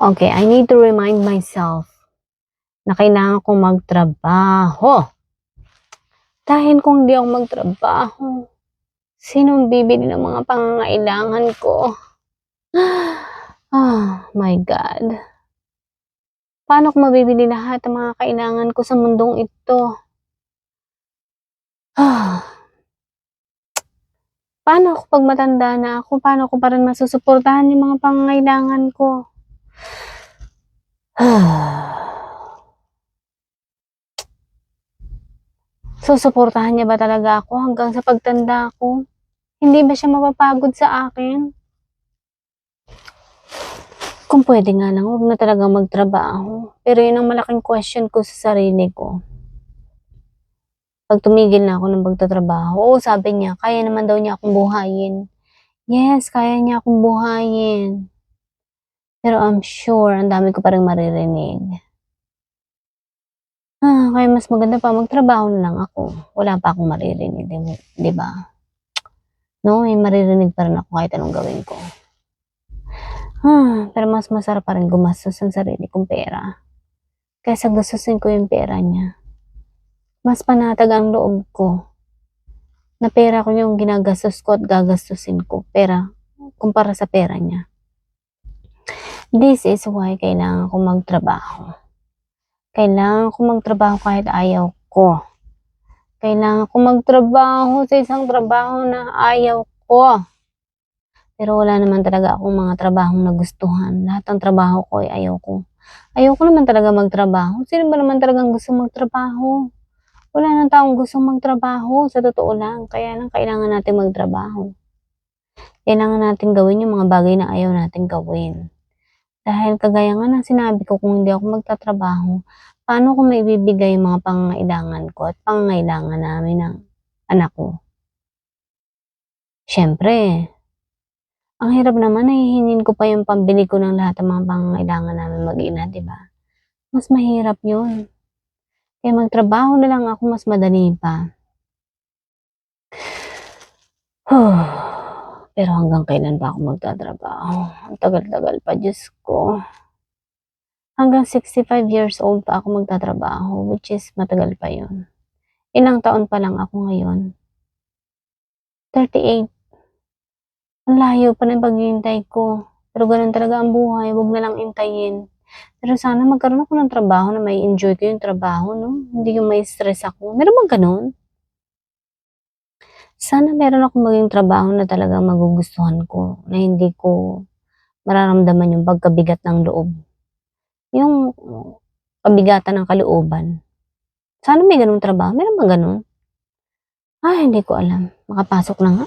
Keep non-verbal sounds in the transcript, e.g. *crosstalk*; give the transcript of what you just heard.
Okay, I need to remind myself na kailangan kong magtrabaho. Dahil kung di ako magtrabaho, sinong bibili ng mga pangangailangan ko? Oh *sighs* my God. Paano ko mabibili lahat ng mga kailangan ko sa mundong ito? Ah. *sighs* Paano ako pag matanda na ako? Paano ko pa rin masusuportahan yung mga pangangailangan ko? *sighs* Susuportahan niya ba talaga ako hanggang sa pagtanda ko? Hindi ba siya mapapagod sa akin? Kung pwede nga lang, huwag na talaga magtrabaho. Pero yun ang malaking question ko sa sarili ko. Pag tumigil na ako ng pagtatrabaho, oo, sabi niya, kaya naman daw niya akong buhayin. Yes, kaya niya akong buhayin. Pero I'm sure, ang dami ko pa rin maririnig. Ah, kaya mas maganda pa magtrabaho na lang ako. Wala pa akong maririnig, di- di ba? No, may maririnig pa rin ako kahit anong gawin ko. Ah, pero mas masarap pa rin gumastos ng sarili kong pera. Kaysa gastusin ko yung pera niya. Mas panatag ang loob ko. Na pera ko yung ginagastos ko at gagastusin ko. Pera, kumpara sa pera niya. This is why kailangan ko magtrabaho. Kailangan ko magtrabaho kahit ayaw ko. Kailangan ko magtrabaho sa isang trabaho na ayaw ko. Pero wala naman talaga akong mga trabahong nagustuhan. Lahat ng trabaho ko ay ayaw ko. Ayaw ko naman talaga magtrabaho. Sino ba naman talagang gusto magtrabaho? Wala nang taong gustong magtrabaho. Sa totoo lang. Kaya lang kailangan natin magtrabaho. Kailangan natin gawin yung mga bagay na ayaw natin gawin. Dahil kagaya nga ng sinabi ko, kung hindi ako magtatrabaho, paano ko maibibigay mga pangangailangan ko at pangangailangan namin ng anak ko? Siyempre, ang hirap naman na hihingin ko pa yung pambili ko ng lahat ng mga pangangailangan namin mag-ina, di ba? Mas mahirap yun. Kaya magtrabaho na lang ako, mas madali pa. *sighs* Pero hanggang kailan pa ako magtatrabaho? Ang tagal-tagal pa, Diyos ko. Hanggang 65 years old pa ako magtatrabaho, which is matagal pa yun. Ilang taon pa lang ako ngayon. 38. Ang layo pa ng paghihintay ko. Pero ganun talaga ang buhay, huwag na lang intayin. Pero sana magkaroon ako ng trabaho na may enjoy ko yung trabaho, no? Hindi yung may stress ako. Meron bang ganun? Sana meron akong maging trabaho na talagang magugustuhan ko, na hindi ko mararamdaman yung pagkabigat ng loob. Yung kabigatan ng kalooban. Sana may ganung trabaho. Meron bang ganun? Ah, hindi ko alam. Makapasok na nga.